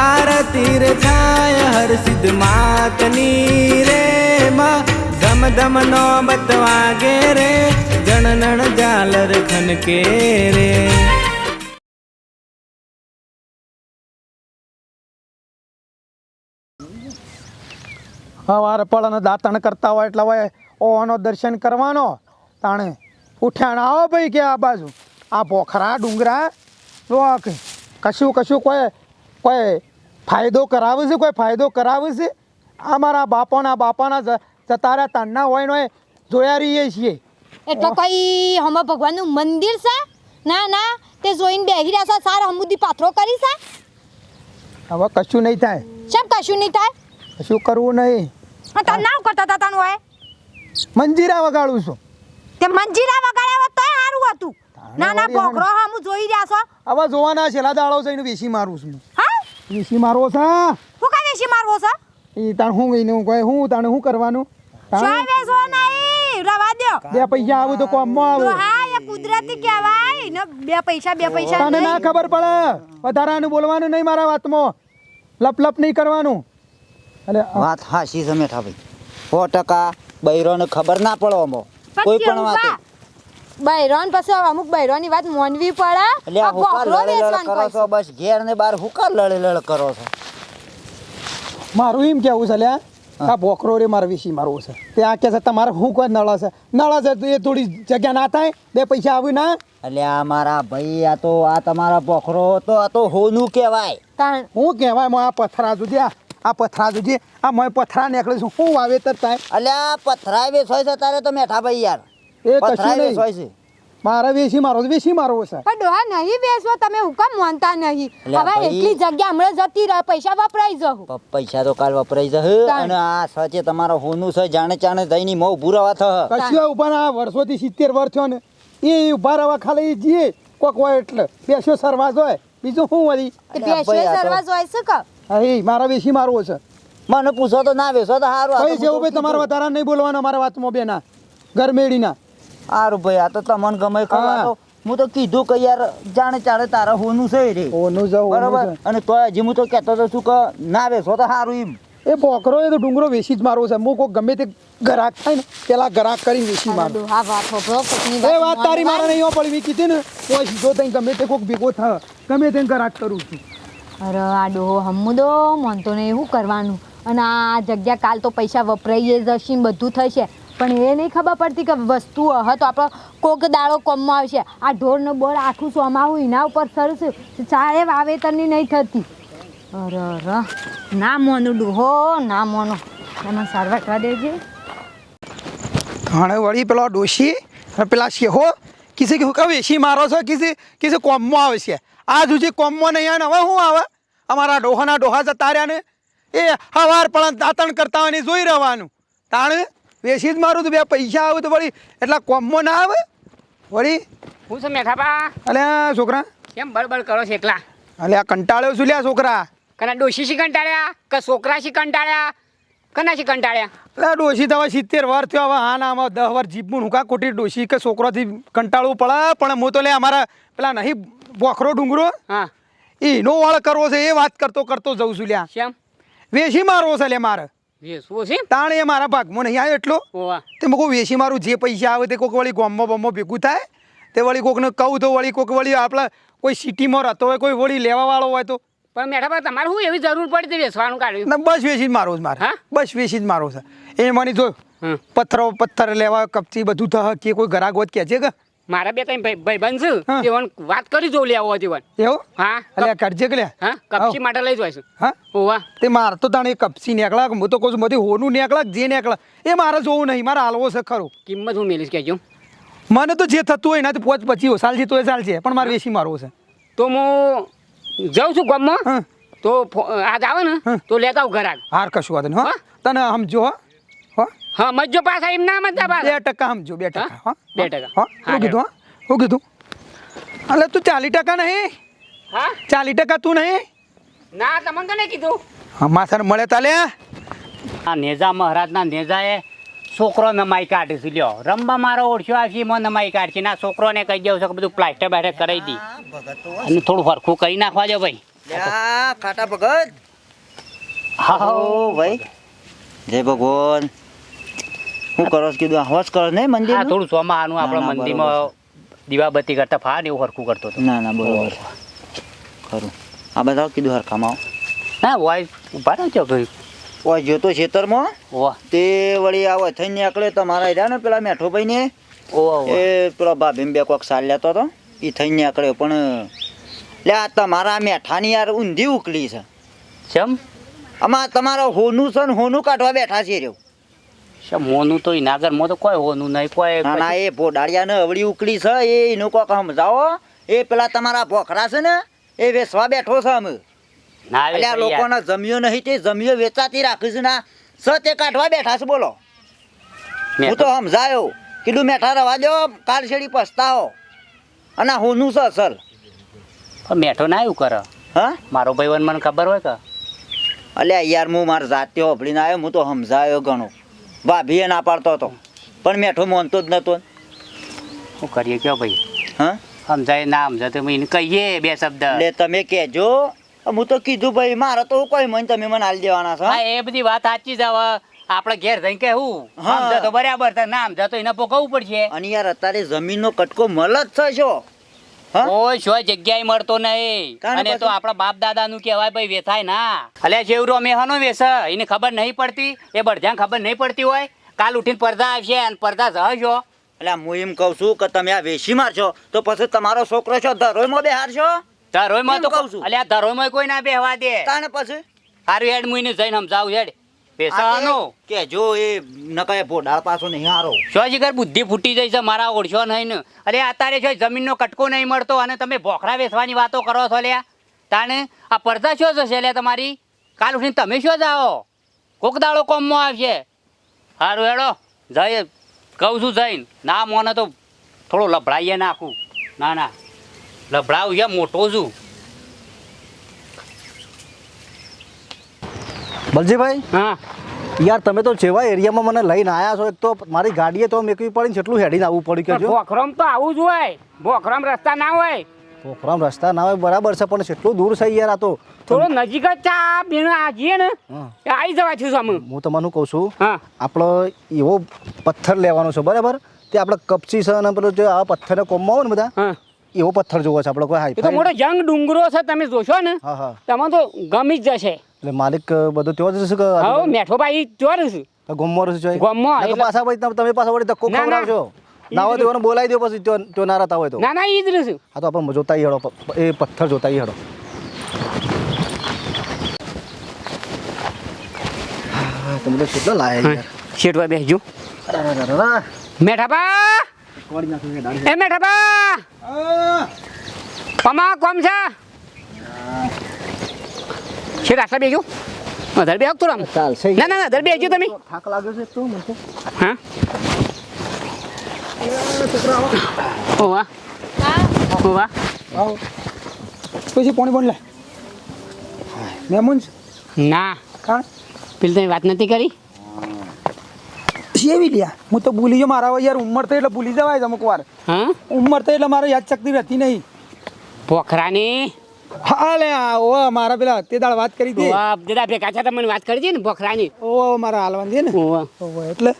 આરતી રે થાય, હર સિદ્ધ માતની રે માં. ધમ ધમ નો બતવાગે રે જણનણ જાલર ખનકે રે. સવારે પડને દાતણ કરતા હોય એટલે હોય ઓનો દર્શન કરવાનો. તાણે ઉઠ્યાણ આવો ભાઈ કે આ બાજુ. આ પોખરા ડુંગરા. જો કશું કશું કોઈ કોઈ ફાયદો કરાવે છે કોઈ ફાયદો કરાવે છે? અમારા મારા બાપાના બાપાના જ- જતા રહ્યા તાણના હોય ને જોયા રહીએ છીએ. એટલે કઈ હમણાં ભગવાનનું મંદિર છે? ના ના તે જોઈને બેહી રહ્યા છે સાર હમુદી પાથરો કરી છે? હવે કશું નહીં થાય. શેમ કશું નહીં થાય? કશું કરવું નહીં. હા તને ના કરતા તા તને હોય? મંજીરા વગાડું છું. તે મંજીરા વગાડ્યા હોત તો સારું હતું. ના ના વળી હે હમું જોઈ રહ્યા છો. હવે જોવાના છેલ્લા દાડો જઈને વેસી મારું છું. હા? વેસી મારવો છે હું? કઈ વેશી મારવો છે? એ તાણ હું ગઈ હું કોઈ હું તાણે શું કરવાનું? તાણ? વેચવો નહીં રવા દ્યો બે પૈસા આવું તો કોમમાં આવું હા એ કુદરતી કહેવાય. ને બે પૈસા બે પૈસા તને ના ખબર પડે. વધારાનું બોલવાનું નહીં મારા વાતમાં. લપ લપ નહીં કરવાનું. એટલે વાત હાશી છે મેઠાભાઈ. સો ટકા બૈરોને ખબર ના પડો અમો કોઈ પણ વાત. બૈરોન પછી અમુક બૈરોની વાત માનવી પડે. એટલે આ આ લડે લડ કરો છો બસ ઘેર ને બાર હુકા લડે લડ કરો છો. મારું એમ કેવું છે લ્યા આ બોકરો રે મારે વિશે મારવો છે. ત્યાં કે છે તમારે હું કોઈ નળ છે? નળ છે તો એ થોડી જગ્યા ના થાય બે પૈસા આવ્યું ના. એટલે આ મારા ભાઈ આ તો આ તમારા બોકરો તો આ તો હોનું કહેવાય. તાણ હું કહેવાય મો આ પથરા જુદી આ આ પથરા જુદી આ મોય પથરા નીકળે છે વાવે વાવેતર થાય. એટલે આ પથરા વેચવાય છે તારે તો મેઠા ભાઈ યાર. એ કશું નહીં. છે. મારે વેસી મારો વેસી મારવો છે. પણ ડોહા નહીં બેસવો તમે હુકમ માનતા નહીં? હવે એટલી જગ્યા હમણાં જતી રહે પૈસા વપરાઈ જવું પૈસા તો કાલ વપરાઈ જશે અને આ સચે તમારો હોનું છે જાણે ચાણે દઈની મો રહેવા થશે. કશું ઊભા ના વર્ષોથી સિત્તેર વર્ષ થયો ને એ ઊભા રહેવા ખાલી જીએ. કોક હોય એટલે બેસ્યો સરવાજ હોય. બીજું શું વળી? તે સરવાજ જોઈ છે કે? અરે મારા વેસી મારવો છે. મને પૂછો તો ના વેસો તો સારું ભાઈ જેવું ભાઈ તમારે વધારા નહીં બોલવાનો મારા વાતમાં બેના ગરમેડીના સારું ભાઈ આ તો તમને ગમે ખબર તો હું તો કીધું કે યાર જાણે ચાણે તારા હોનું છે રે. હોનું જાવ બરાબર? અને તો હજી હું તો કહેતો હતો શું કે ના બેસો તો સારું એમ. એ બોકરો એ તો ડુંગરો વેસી જ મારવો છે. હું કોઈ ગમે તે ગ્રાહક થાય ને પેલા ગરાક કરીને વેચી મારું. હા વાત કોકની એ વાત તારી મારે. નહીં પડી મેં કીધી ને કોઈ સીધો થઈને ગમે તે કોઈક ભેગો થાય ગમે તે ગ્રાહક કરું છું. અરે આ ડોહો હમુદો માનતો ને એવું કરવાનું. અને આ જગ્યા કાલ તો પૈસા વપરાઈ જશે બધું થશે. પણ એ નહીં ખબર પડતી કે વસ્તુ હા તો આપણો કોક દાડો કોમમાં આવશે. આ ઢોરનો બોર આખું સોમાવું, એના ઉપર સરસ ચારે વાવેતરની નહીં થતી. અરે અરે ના મોનું ડોહો ના મોનો. એમાં સારવાર કરવા દેજે. ઘણે વળી પેલો ડોશી પેલા શેહો કિસી કે વેસી મારો છો, કિસી કિસી કોમમાં આવે છે આ સુધી કોમમાં નહીં આવે હવે શું આવે? અમારા ડોહાના ડોહા જતા રહ્યા ને. એ હવાર પણ દાતણ કરતા હોય જોઈ રહેવાનું. તાણ? વેસી જ મારું તો બે પૈસા આવે તો વળી એટલા કોમમાં ના આવે? વળી? હું છે મેઠાપા અલે છોકરા? કેમ બળબળ કરો છો એકલા? અલ્યા કંટાળ્યો છું લ્યા છોકરા. કના ડોશી શી કંટાળ્યા? કે છોકરા શી કંટાળ્યા? કના શી કંટાળ્યા? અલે ડોશી તો હવે સિત્તેર વાર થયો હવે હા ના આમાં દસ વાર જીપનું હુકા કોટી ડોશી કે છોકરોથી કંટાળવું પડે? પણ હું તો લે અમારા પેલા નહીં બોખરો ડુંગરો? હા. એનો વાળ કરવો છે એ વાત કરતો કરતો જઉં છું લ્યા. કેમ વેસી મારવો છે લે મારે. છે? તાણ એ મારા ભાગમાં નહીં આવ્યો એટલો? તે મકો વેસી મારું જે પૈસા આવે તે કોઈક વળી ગોમમાં બોમમાં ભેગું થાય. તે વળી કોકને કહું તો વળી કોઈક વળી આપણા કોઈ સિટીમાં રહેતો હોય કોઈ વળી લેવા વાળો હોય તો. પણ મેઠાપા તમારે શું એવી જરૂર પડી હતી વેચવાનું કાઢ્યું ના બસ વેસી જ મારો છે મારે? બસ વેસી જ મારો છે. એ મને જો પથ્થરો પથ્થર લેવા કપચી બધું થશે કે કોઈ હોત કે છે કે મારા બે ત્રણ ભાઈ ભાઈબંધ છે હા. વાત કરી જોઉં લેવો જીવન. વન એવું? હા એટલે કરજે કે લે? હા કપસી માટે લઈ જવાય છું. હા? ઓવા તે માર તો તાણે કપસી નીકળા હું તો કહું છું બધી હોનું નીકળા જે નીકળા? એ મારે જોવું નહીં મારે હાલવો છે ખરું. કિંમત હું મેલીશ કહેજો. મને તો જે થતું હોય એનાથી પોચ પછી સાલ છે તો એ ચાલશે પણ મારે વેસી મારવો છે. તો હું જાઉં છું ગામમાં? તો આજ આવે ને. તો લેતા આવું ઘરાક. હાર કશું વાત નહીં હા? તને સમજો હો. હો? હા મજો પાછા એમ ના મજા બે પાછા ટકા સમજો બે ટકા હા? હો? બે ટકા. હો? હા, કીધું હા. શું કીધું. એટલે તું ચાલીસ ટકા નહીં? હા? ચાલીસ ટકા તું નહીં? ના તમને કીધું. હા માસર મળે તાલે આ નેજા મહારાજના નેજાએ છોકરો નમાઈ કાઢે લ્યો. રમવા મારો ઓળખ્યો આવશે એમાં નમાઈ કાઢશે ના છોકરોને કહી દઉં છે કે બધું પ્લાસ્ટર બાસ્ટર કરાવી દી. અને થોડું ફરખું કરી નાખવા જો ભાઈ. ખાટા ભગત. હા ભાઈ. જય ભગવાન. શું કરો છો? કીધું હોશ કરો ને મંદિર આ થોડું સોમા આનું આપણા મંદિરમાં દીવાબત્તી કરતા ફાર ને એવું હરખું કરતો હતો. ના ના બરોબર ખરું. આ બધા કીધું હરખામાં ના વાય ઊભા ના છો ભાઈ. ઓય જોતો ખેતરમાં? વાહ. તે વળી આવો થઈને નીકળે તો મારા રહ્યા ને પેલા મેઠો ભાઈ ને એ પેલો ભાભી બે કોક સાર લેતો હતો. એ થઈને નીકળ્યો પણ લે આ તમારા મેઠાની યાર ઊંધી ઉકલી છે. ચમ? આમાં તમારો હોનું છે ને હોનું કાઢવા બેઠા છે રહ્યો. ચમ હોનું તો નાગર મો તો કોઈ હોનું નહીં કોઈ ના ના એ ભોડાળિયાને અવળી ઉકળી છે એ એનું કોક સમજાવો. એ પેલા તમારા ભોખરા છે ને એ વેચવા બેઠો છે અમે. ના એટલે આ લોકોને જમીઓ નહીં તે જમીઓ વેચાતી રાખીશ ના સ તે કાઢવા બેઠા છે બોલો. હું તો સમજાયો. કીધું મેઠા રવા દો કાલ શેડી પસ્તાવો. અને હોનું છે અસલ. મેઠો ના એવું કરે? હા? મારો ભાઈ મને ખબર હોય કે? અલ્યા યાર હું મારા જાતે હોભળીને આવ્યો હું તો સમજાયો ઘણો. ભાભીએ ના પાડતો હતો. પણ મેઠો મોનતો જ નતો. શું કરીએ કયો ભાઈ? હા? સમજાય ના સમજાય તો એને કહીએ બે શબ્દ. એટલે તમે કહેજો. હું તો કીધું ભાઈ મારે તો કોઈ મન તમે મને હાલ દેવાના છો. હા એ બધી વાત સાચી જ આપણે ઘેર થઈ કે હું. સમજો તો બરાબર છે ના સમજા તો એને પોકવું પડશે. અને યાર અત્યારે જમીનનો કટકો મલ જ છો શો જગ્યાએ મળતો નહીં? અને તો આપણા બાપ દાદા નું કહેવાય ભાઈ વેચાય ના. અલ્યા જેવરો અમે હનો વેસ એને ખબર નહીં પડતી એ બળધ્યાન ખબર નહીં પડતી હોય. કાલ ઉઠીને પડદા આવશે અને પડદા જશો. એટલે હું એમ કહું છું કે તમે આ વેસી મારશો તો પછી તમારો છોકરો છો ધરોઈમાં બેહારશો? ધરોઈમાં તો કહું છું. અલ્યા ધરોઈમાં કોઈ ના બેહવા દે. તાને પછી? સારું હેડ મુઈને જઈને સમજાવું હેડ. બેસાનો કે જો એ નકાય ભોડાળ પાછો નહીં હારો. શોજીગર બુદ્ધિ ફૂટી જઈ છે? મારા ઓળશો નહીં ને. અરે અત્યારે છે જમીનનો કટકો નહીં મળતો અને તમે ભોખરા વેચવાની વાતો કરો છો લ્યા? તાણે આ પડદા શું જશે લે તમારી? કાલ ઉઠીને તમે શું જાઓ? કોક દાડો કોમમાં આવશે. સારું હેડો. જઈએ. કહું છું જઈને. ના મોને તો થોડો લભડાઈએ નાખું. ના ના. લભડાવું છે મોટો છું. બલજીભાઈ? હા. યાર તમે તો જેવા એરિયામાં મને લઈને આવ્યા છો એક તો મારી ગાડીએ તો મેકવી પડી ને કેટલું હેડીને આવવું પડ્યું કે જો ભોખરામ તો આવું જ હોય. ભોખરામ રસ્તા ના હોય. પોખરામ રસ્તા ના હોય બરાબર છે પણ કેટલું દૂર છે યાર આ તો. થોડો નજીક જ ચા બેન આ જઈએ ને આવી જવા છું સામે હું તમને કહું છું હા. આપણો એવો પથ્થર લેવાનો છે બરાબર? તે આપણે કપચી છે અને પેલો જે આ પથ્થરને કોમમાં હોય ને બધા એવો પથ્થર જોવો છે આપણે કોઈ હાઈ તો મોટો જંગ ડુંગરો છે તમે જોશો ને. હા હા. તમે તો ગમી જ જશે. એટલે માલિક બધો ત્યાં જ છે કે હા મેઠો ભાઈ ત્યો રહ્યું છે ગામમાં ના તો એટલે- પાછા ભાઈ તમે- પાછા વળી ધક્કો. ખવડાવશો. ના હોય તો એને બોલાવી દો પછી ત્યો ત્યો ના રહેતા હોય તો. ના ના ઈ જ રહેશે. હા તો આપણે જોતા ઈ હડો એ પથ્થર જોતા ઈ હડો. તમે તો કેટલો લાયા યાર? શેઠવા બેસજો. મેઠાબા એ મેઠાબા પમા કોમ છે? શેઠ આટલા બેસજો વધારે બે આવતો રામ. ચાલશે ના ના ના અધર બેસજો તમે. થાક લાગ્યો છે તું મને. હા? વાહ. આવો. પછી પોણી પોણી લે. મહેમાન ના. કાણ પેલી તમે વાત નથી કરી? સેવી લ્યા? હું તો ભૂલી ગયો મારા યાર ઉંમર થઈ એટલે ભૂલી જવાય છે અમુક વાર. હા? ઉંમર થઈ એટલે મારે યાદ શક્તિ રહેતી નહીં. પોખરાની? હા લે આ ઓ મારા પેલા તે દાળ વાત કરી હતી. દાદા ભેગા છે તમને વાત કરી હતી ને પોખરાની ઓ મારા હાલવાની છે ને. ઓ એટલે?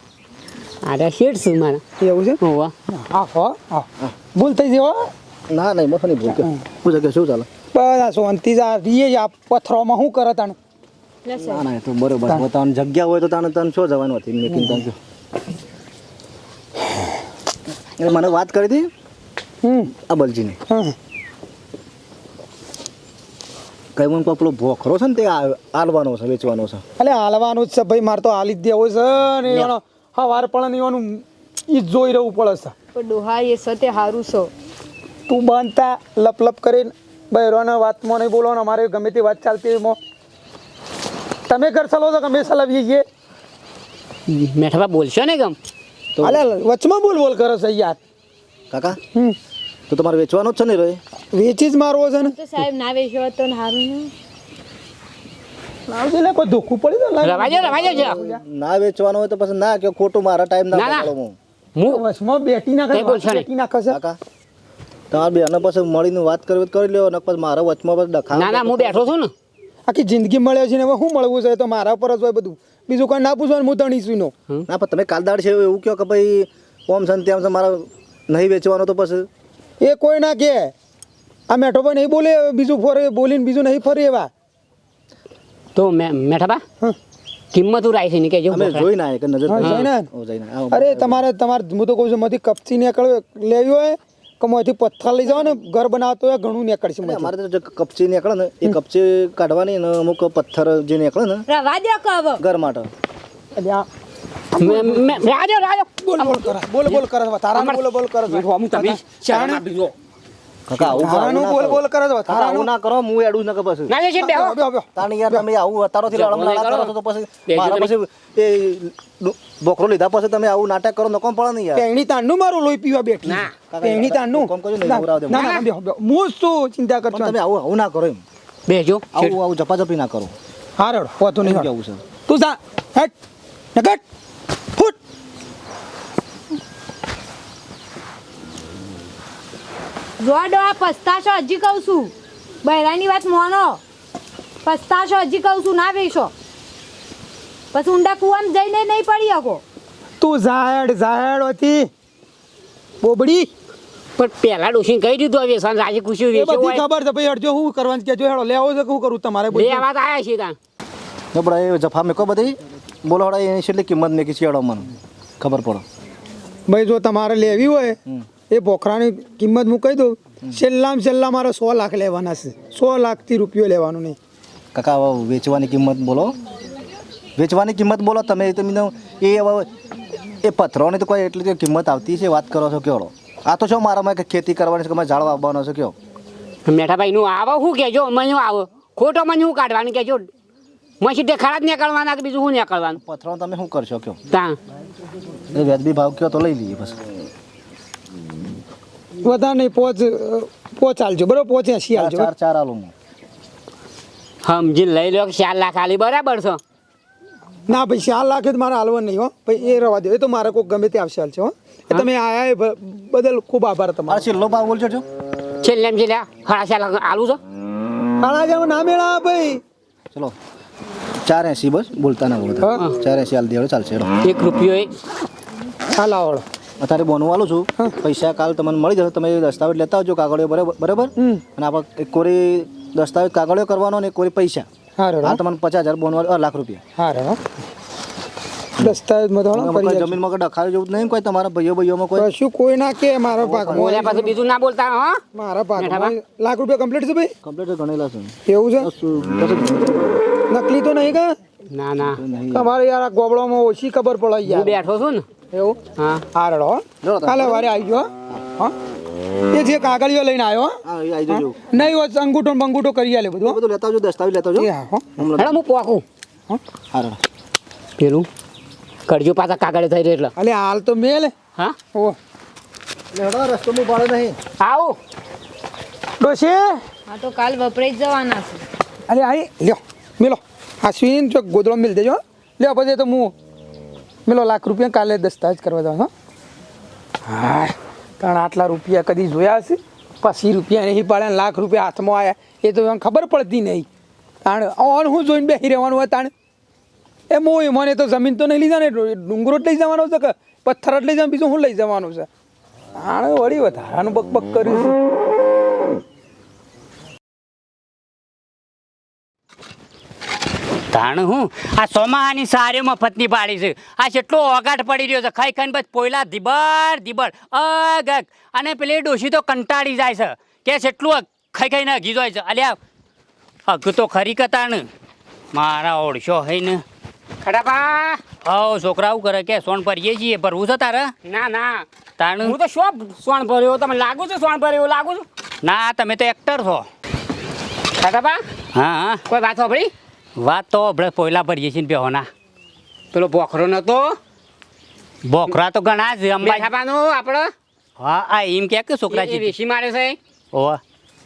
અરે શેઠ છું મારા. એવું છે? ઓવા આ હો ભૂલ થઈ જાય હો. ના નહીં મફત નહીં ભૂલ કે શું છે કે શું ચાલે? બધા શાંતિ જા રીએ આ પથ્થરોમાં શું કરે તને ના ના તો બરોબર. તને જગ્યા હોય તો તને તને શું જવાનું હતી? મેકિંગ તાન શું એટલે મને વાત કરી હતી હમ. આ બલજીની હમ કઈ મને પેલો ભોખરો છે ને તે આલવાનો છે વેચવાનો છે. એટલે હાલવાનું જ છે ભાઈ મારે તો હાલી જ દેવો છે ને એનો હવાર પણ એવાનું એ જોઈ રહેવું પડે છે. પણ ડોહા એ સતે હારું છો. તું બાંધતા લપ લપ કરીને બહેરોને વાતમાં નહીં બોલો ને અમારે ગમે તે વાત ચાલતી એમાં. તમે ઘર ચલો છો કે અમે ચલાવીએ છીએ? મેઠાબા બોલશો ને ગમ? તો અલે વચમાં બોલ બોલ કરો છે યાર. કાકા? હમ. તો તમારે વેચવાનો જ છે ને રે? વેચી જ મારવો છે ને. તો સાહેબ ના વેચ્યો હોત તો હારું ને. કોઈ ધોખું પડી તો રવાજો રવાજો ના વેચવાનો હોય તો પછી ના કે ખોટું મારા ટાઈમ ના ના, ના. હું. હું વચમાં બેટી નાખે કઈ બેટી નાખે છે કાકા તમારા બેનો પાસે મળીને વાત કરવી કરી લ્યો મારા વચમાં પછી ડખા ના ના હું બેઠો છું ને. આખી જિંદગી મળે છે ને હવે શું મળવું છે? તો મારા પર જ હોય બધું. બીજું કોઈ ના પૂછવાનું હું તણીશું ના પણ તમે કાલદાડ છે એવું કહો કે ભાઈ ઓમ તેમ છે મારા નહીં વેચવાનો તો પછી એ કોઈ ના કે આ મેઠો ભાઈ નહીં બોલે બીજું ફરે બોલીને બીજું નહીં ફરે એવા. તો મેઠાબા કિંમત ઉરાય છે ને કેજો અમે જોઈ ના એક નજર જોઈ આયા. અરે તમારે તમારે હું તો કહું છું માંથી કપચી નીકળ લેવી હોય કે માંથી પથ્થર લઈ ને ઘર બનાવતો હોય ઘણું નીકળશે અમારે તો જે કપચી નીકળે ને એ કપચી કાઢવાની ને અમુક પથ્થર જે નીકળે ને રવા દો કવ ઘર માટે. રાજો રાજો બોલ બોલ કરે બોલ બોલ કરે છે. બોલ બોલ કરે હું તમે શરમ આપી કાકા આવું બોલ બોલ કરે છે. કાકા ના કરો હું એડું ના કે ના છે બેહો. બેહો, બેહો. તાણી યાર તમે આવું અતારોથી જગો લડમ નહીં કરો. કરો તો પછી મારા પછી એ બોકરો લીધા પછી તમે આવું નાટક કરો નકોમ પડે નહીં યાર. પેણી તાણનું મારું લોહી પીવા બેઠી. ના. પેણી તાણનું. કોમ કરજો ને, ના દે. ના, ના, બેહો, બેહો. હું શું ચિંતા કરતો તમે આવું આવું ના કરો એમ. બેજો આવું આવું ઝપાઝપી ના કરો. હારડ રેડો નહીં જવું છે? તું જા હેટ નકટ રોડો આ પસ્તાશો હજી કહું છું. બહેરાની વાત મોનો. પસ્તાશો હજી કહું છું ના બેસો. પછી ઊંડા કુવામાં જઈને નહીં પડી શકો. તું ઝાડ ઝાડ હતી. બોબડી. પણ પેલા ડોશી કહી દીધું હવે સાંજ આજે ખુશી એ બધી ખબર છે ભાઈ હડજો હું કરવાનું કે જો હેડો લેવો છે કે હું કરું તમારે બે વાત આયા છે તાં બડા એ જફા મેકો બધી. બોલો હડા એની કેટલી કિંમત મેકી છે એડો મને. ખબર પડે. ભાઈ જો તમારે લેવી હોય. એ બોખરાની કિંમત હું કહી દઉં છેલ્લામાં છેલ્લા મારે સો લાખ લેવાના છે. સો લાખથી રૂપિયો લેવાનું નહીં. કાકા વેચવાની કિંમત બોલો. વેચવાની કિંમત બોલો તમે તમે એ એ પથ્થરોની તો કોઈ એટલી કિંમત આવતી છે વાત કરો છો કેવડો? આ તો છો મારામાં કે ખેતી કરવાની છે કે મારે ઝાડ વાવવાનો છે કયો મેઠાભાઈ નું આવો શું કહેજો મને આવો. ખોટો મને શું કાઢવાનું કહેજો. મસી દેખાડા જ નીકળવાના કે બીજું શું નીકળવાનું? પથ્થરો તમે શું કરશો કયો ત્યાં એ વ્યાજબી ભાવ કયો તો લઈ લઈએ બસ. વધારે નહીં પોચ પોચ આલજો બરોબર પોચ એસી ચાર આલજો. ચાર ચાર આલો સમજી લઈ લો કે ચાર લાખ આલી બરાબર છે? ના ભાઈ ચાર લાખ જ મારે હાલવા નહીં હો. ભાઈ એ રવા દો એ તો મારે કોઈ ગમે તે આવશે હાલશે હો. એ તમે આયા એ બદલ ખૂબ આભાર મારે તમારો છેલ્લો ભાવ બોલજો છો છેલ્લે એમ છેલ્લે સાડા ચાર લાખ આલું છો? કાળા જાવ ના મેળા ભાઈ. ચલો ચાર એસી બસ બોલતા ના બોલતા. હા. ચાર એસી હાલ દેવડે ચાલશે એક રૂપિયો એ હાલ આવડો અત્યારે બોનું વાલું છું. પૈસા કાલ તમને મળી જશે તમે દસ્તાવેજ લેતા આવજો કાગળિયો બરાબર? બરાબર અને આપણે એક કોરી દસ્તાવેજ કાગળિયો કરવાનો ને એક કોરી પૈસા. હા હાલ તમને પચાસ હજાર બોન લાખ રૂપિયા. હા દસ્તાવેજમાં તો. જમીનમાં ડખાવી જેવું નહીં કોઈ તમારા ભાઈઓ ભાઈઓમાં કોઈ? કશું કોઈ ના કે મારા બોલ્યા પછી બીજું ના બોલતા હો? મારા લાખ રૂપિયા કમ્પ્લીટ છે ભાઈ? કમ્પ્લીટ ગણેલા છે. એવું છે? નકલી તો નહીં કા? ના ના. તમારે યાર આ ગોબડામાં ઓછી ખબર પડે યાર. બેઠો છું ને. એવું? હા. હા રડો હો. કાલે વારે આવી ગયો હા. એ જે કાગળિયો લઈને આવ્યો હા. આવી જજો. નહીં હોય અંગૂઠો બંગૂઠો કરી આલે બધું બધું લેતા આવજો દસ્તાવેજ લેતા આવજો. હેડો હું પોકું હા પેલું. કરજો પાછા કાગળે થઈ રહ્યો એટલે. અલે હાલ તો મેલ. હા? ઓ. હેડો રસ્તો હું ભાડે નહીં. આવો. ડોશી? હા તો કાલ વપરાઈ જવાના છે. અરે આઈ લ્યો મેલો. આ સ્વીન જો મિલ દેજો લ્યો પછી તો હું મેલો લાખ રૂપિયા કાલે દસ્તાવેજ કરવા જવાનો, હા. ત્રણ આટલા રૂપિયા કદી જોયા હશે? પછી રૂપિયા નહીં પાડે લાખ રૂપિયા હાથમાં આવ્યા એ તો એમ ખબર પડતી નહીં. તાણ ઓન હું જોઈને બેસી રહેવાનું હોય તાણ? એ મોય, મને તો જમીન તો નહીં લીધા ને ડુંગરો જ લઈ જવાનો છે કે પથ્થર જ લઈ જવાનું, બીજું શું લઈ જવાનું છે? આણે વળી વધારાનું બક બક કર્યું છે. તાણ હું? આ સોમાહાની સારી મફતની પાડી છે. આ કેટલો ઓગાટ પડી રહ્યો છે. ખાઈ ખાઈને બસ પોયલા ધીબર ધીબર અગ. અને પેલી ડોશી તો કંટાળી જાય છે. કે જેટલું ખાઈ ખાઈને અઘી જાય છે. અલ્યા અઘ તો ખરી કતાણ મારા ઓળશો હઈને ખડાપા! હવ છોકરા કરે કે સોન ભરીએ છીએ. ભરવું છે તારે? ના ના. તાણ? હું તો શું સોન ભર્યો? તમે લાગુ છો સોન ભર્યો? લાગુ છું? ના તમે તો એક્ટર છો. ખડાપા? હા હા. કોઈ વાત સાંભળી? વાત તો આપણે પોયલા ભરીએ છીએ બેહોના. પેલો બોખરો નતો? બોખરા તો ઘણા જ અંબાછાપાનો આપણો? હા આ એમ કે કે છોકરા છે વેસી મારે છે. ઓ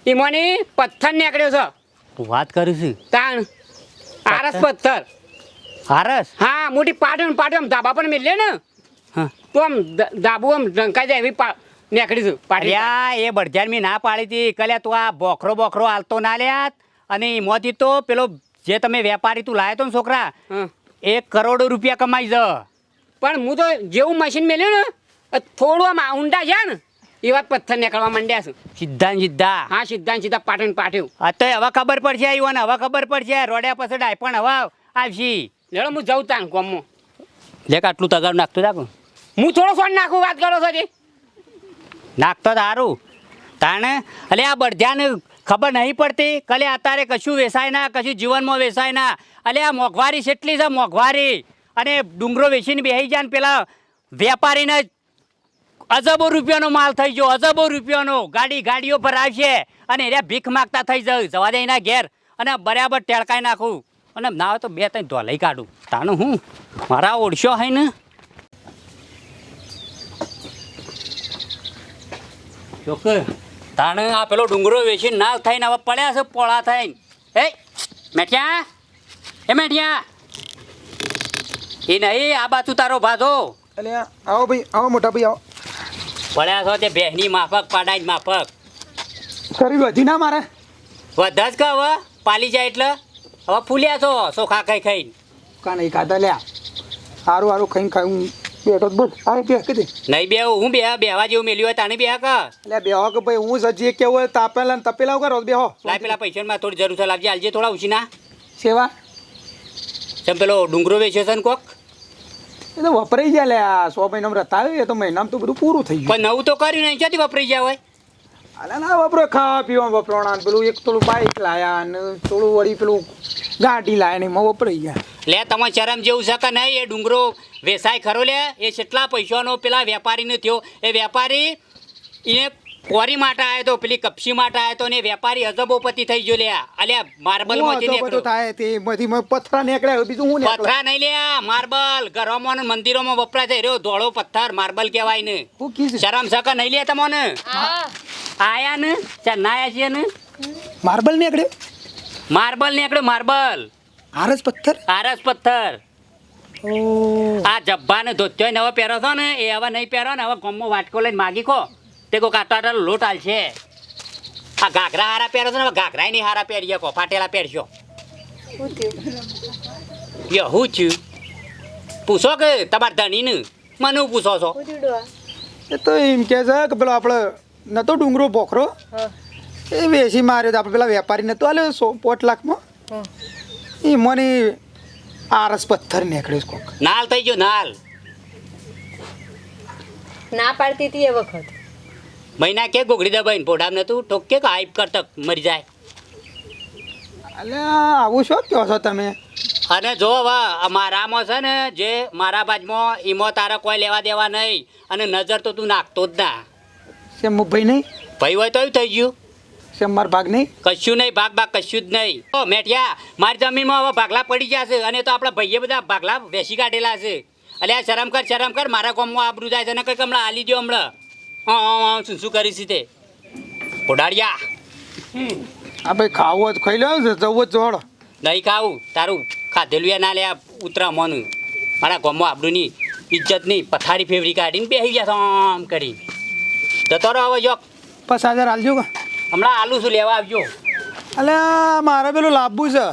ઈમોની પથ્થર નીકળ્યો છે. વાત કરું છું. તાણ. આરસ પથ્થર? આરસ? હા મોટી પાટણ પાટણ ધાબા પણ મેલે ને. હા. તો આમ ધાબુ આમ ઢંકાઈ જાય એવી પા નીકળીશું પાડ્યા એ બળજાર મેં ના પાડી હતી. કલ્યા તું આ બોખરો બોખરો હાલતો ના લ્યાત અને એમાંથી તો પેલો જે તમે વેપારી તું લાયો તો ને છોકરા હં. એક કરોડ રૂપિયા કમાઈ જ. પણ હું તો જેવું મશીન મેલ્યું ને થોડું આમ ઊંડા છે ને એવા જ પથ્થર નીકળવા માંડ્યા છે. સીધા ને સીધા. હા સીધા ને સીધા પાટણ પાઠ્યું. આ તો હવે ખબર પડશે આવ્યું ને હવે ખબર પડશે રોડ્યા પછી ડાય પણ હવે આવશી. લેડો હું જઉં તાણ ગામમાં. લે આટલું તગાર નાખતો રાખો. હું થોડો ફોન નાખું વાત કરો છો જી. નાખતો સારું તાણે અલે આ બળજાને ખબર નહીં પડતી. કલે અત્યારે કશું વેસાય ના, કશું જીવનમાં વેસાય ના. અલે આ મોંઘવારી કેટલી છે, મોંઘવારી. અને ડુંગરો વેચીને બેસી જાય ને પેલા વેપારીને અજબો રૂપિયાનો માલ થઈ ગયો, અજબો રૂપિયાનો. ગાડી ગાડીઓ પર આવશે અને એને ભીખ માગતા થઈ જાય જવા દે એના ઘેર. અને બરાબર ટેળકાઈ નાખું. અને ના હોય તો બે ત્રણ ધોલાઈ કાઢું. તાનું હું? મારા ઓળશો હોય ને? ચોક્કસ. તાણે આ પેલો ડુંગરો વેચી ના થઈને હવે પડ્યા છે પોળા થઈને. એ મેઠિયા એ મેઠિયા. એ નહીં આ બાજુ તારો ભાધો એટલે આવો ભાઈ આવો મોટા ભાઈ આવો. પડ્યા છો તે બહેની માફક પાડાઈ માફક. શરીર વધી ના મારે. વધા જ કે હવે? પાલી જાય એટલે? હવે ફૂલ્યા છો સોખા ખાઈ ખાઈને. કા નહીં ખાતા લ્યા. સારું સારું ખાઈને ખાઈ બેઠો બોલ. આ બે કે નહીં બે હું બે બેવા જેવું મેલ્યું હોય તાણે બે કા? એટલે બેહો કે ભાઈ હું સજી કેવું હોય તાપેલા ને તપેલા કરો બેહો? લાય પેલા પૈસામાં થોડી જરૂર છે લાવજે આલજે થોડા ઉછીના. સેવા? ચમ પેલો ડુંગરો વેચ્યો છે ને કોક? એ તો વપરાઈ જાય લે આ સો મહિનામાં રતા આવ્યો એ તો મહિનામાં તો બધું પૂરું થઈ ગયું. પણ નવું તો કર્યું નહીં ક્યાંથી વપરાઈ જાય હોય? અલા ના વપરો, ખાવા પીવા વપરાણા પેલું એક થોડું બાઈક લાયા ને થોડું વળી પેલું ગાડી લાયા ને એમાં વપરાઈ ગયા. લે, તમે શરમ જેવું છે કે નહીં? એ ડુંગરો વેસાય ખરો લે. એ કેટલા પૈસાનો પેલા વેપારીને થયો. એ વેપારી એને કોરી માટે આયો તો પેલી કપસી માટે આયો તો ને વેપારી અજબોપતિ થઈ ગયો લ્યા. અલ્યા માર્બલમાંથી બધું થાય તે મને પથરા નીકળ્યા બીજું હું પથરા નહીં લ્યા માર્બલ ઘરોમાં ને મંદિરોમાં વપરાય છે રહ્યો. ધોળો પથ્થર માર્બલ કહેવાય ને. શરમ છે. કે નહીં લે તમને. આયા ને ચા ના આયા છીએ ને. માર્બલ નીકળ્યો? માર્બલ નીકળ્યો માર્બલ આરસ પથ્થર? આરસ પથ્થર. આ જબ્બા ને ધોત્યો નવો પહેરો છો ને? એ હવે નહીં પહેરો ને હવે ગમો વાટકો લઈને માગી ખો તે કોઈ આટલો લોટ હાલશે આ ઘાઘરા હારા પહેરો છો ને ઘાઘરા નહીં હારા પહેરીએ કો ફાટેલા પહેરશો. યો હું છું? પૂછો કે તમારા ધણીને? મને હું પૂછો છો? એ તો એમ કે છે કે પેલો આપણે નતો ડુંગરો પોખરો? એ વેસી માર્યો તો આપણે પેલા વેપારી નતો આલ્યો સો પોટ લાખમાં? એ મને આરસ પથ્થર નીકળ્યો છે કોક. નાલ થઈ ગયો નાલ. ના પાડતી હતી એ વખત. મહિના કે ગોગડી દબાઈને પોઢામ નતું ટોક કે હાઈપ કરતક મરી જાય. એટલે આવું શું કહો છો તમે? અને જો હવે મારામાં છે ને જે મારા બાજમાં ઈમો તારા કોઈ લેવા દેવા નહીં અને નજર તો તું નાખતો જ ના. શેમ ભાઈ નહીં? ભાઈ હોય તો એવું થઈ ગયું. શેમ માર ભાગ નહીં? કશું નહીં ભાગ ભાગ કશું જ નહીં. ઓ મેઠિયા મારી જમીનમાં હવે ભાગલા પડી ગયા છે અને તો આપણા ભાઈએ બધા ભાગલા વેસી કાઢેલા છે. એટલે આ શરમ કર શરમ કર મારા ગામમાં આબરું જાય છે ને કંઈક હમણાં આલી દો હમણાં. હા હા હા શું શું કરીશ તે? ઓડાડિયા આ ભાઈ ખાવો જ ખાઈ લો જવું જ જોડ. નહીં ખાવું તારું ખાધેલું એ ના લે આ ઉતરા મોનું. મારા ગામમાં આબરૂની ઇજ્જત નહીં પથારી ફેવરી કાઢીને બેસી ગયા છો આમ કરી જતો રહો હવે જોક પચાસ હજાર હાલજો કે. હમણાં આલુ શું લેવા આવજો. અલે મારે પેલું લાવવું છે.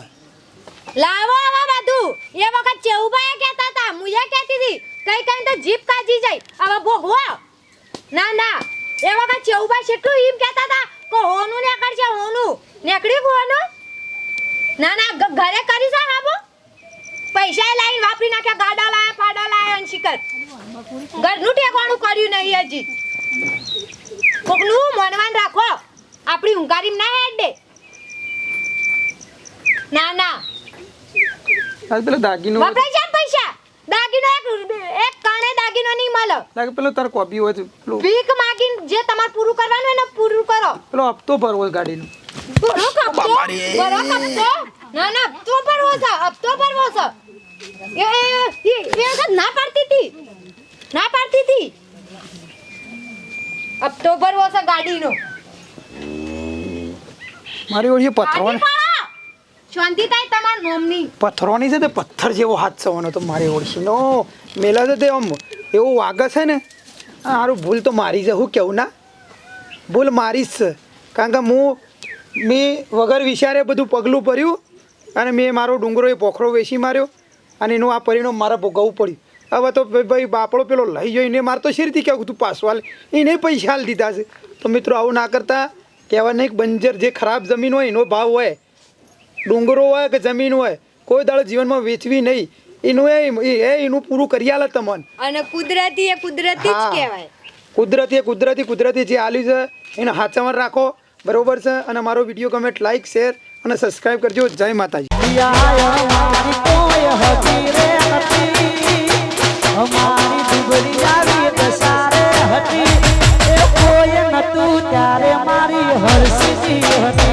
લાવો આવા બધું. એ વખત ચેવુભાઈ કહેતા હતા મુજે કહેતી હતી કઈ કઈ તો જીપ કાજી જાય. હવે ભોગવો. ના ના. એ વખત ચેવુભાઈ કેટલું એમ કહેતા હતા કે હોનું નીકળશે હોનું. નીકળ્યું હોનું? ના ના ઘરે કરી છે હાબો. પૈસા લાઈન વાપરી નાખ્યા ગાડા લાયા ફાડા લાયા અને શિકર. ઘરનું ટેકવાનું કર્યું નહીં હજી. કોકનું મનવાન રાખો. આપણી ઊંઘારી ના હેડ દે. ના ના. પેલો દાગીનો વપરાય છે પૈસા દાગીનો એક એક કાણે નહીં મળે લાગે પેલો તાર કોબી હોય છે પેલો ભીખ માગીને જે તમારે પૂરું કરવાનું હોય ને પૂરું કરો. પેલો હપ્તો ભરવો ગાડીનો. ભરો કપતો ભરો કપતો ના ના હપ્તો ભરવો છે હપ્તો ભરવો છે. એ એ એ એ વખત ના પાડતી હતી. ના પાડતી હતી. હપ્તો ભરવો છે ગાડીનો. મારી ઓળી પથરો શાંતિ થાય તમાર નોમની. પથ્થરોની છે તે પથ્થર જેવો હાથ સવાનો તો મારી ઓળખીનો મેલા છે તે આમ. એવું વાગે છે ને? સારું ભૂલ તો મારી છે, હું કેવું ના? ભૂલ મારી જ છે. કારણ કે હું, મેં વગર વિચારે બધું પગલું ભર્યું અને મેં મારો ડુંગરો એ પોખરો વેચી માર્યો અને એનું આ પરિણામ મારે ભોગવવું પડ્યું. હવે તો ભાઈ ભાઈ, બાપડો પેલો લઈ જઈને મારે તો શી રીતે કહેવું તું પાસવાલ એને પૈસા હાલ દીધા છે. તો મિત્રો, આવું ના કરતા. કહેવાય નહીં બંજર જે ખરાબ જમીન હોય, એનો ભાવ હોય. ડુંગરો હોય કે જમીન હોય, કોઈ દાડો જીવનમાં વેચવી નહીં. એનું એ એનું પૂરું કરી આલે તમને. અને કુદરતી એ કુદરતી જ કહેવાય. કુદરતી એ કુદરતી કુદરતી જે આલ્યું છે એને હાચામાં રાખો. બરોબર છે? અને મારો વીડિયો ગમે લાઈક શેર અને સબસ્ક્રાઇબ કરજો. જય માતાજી. હતી.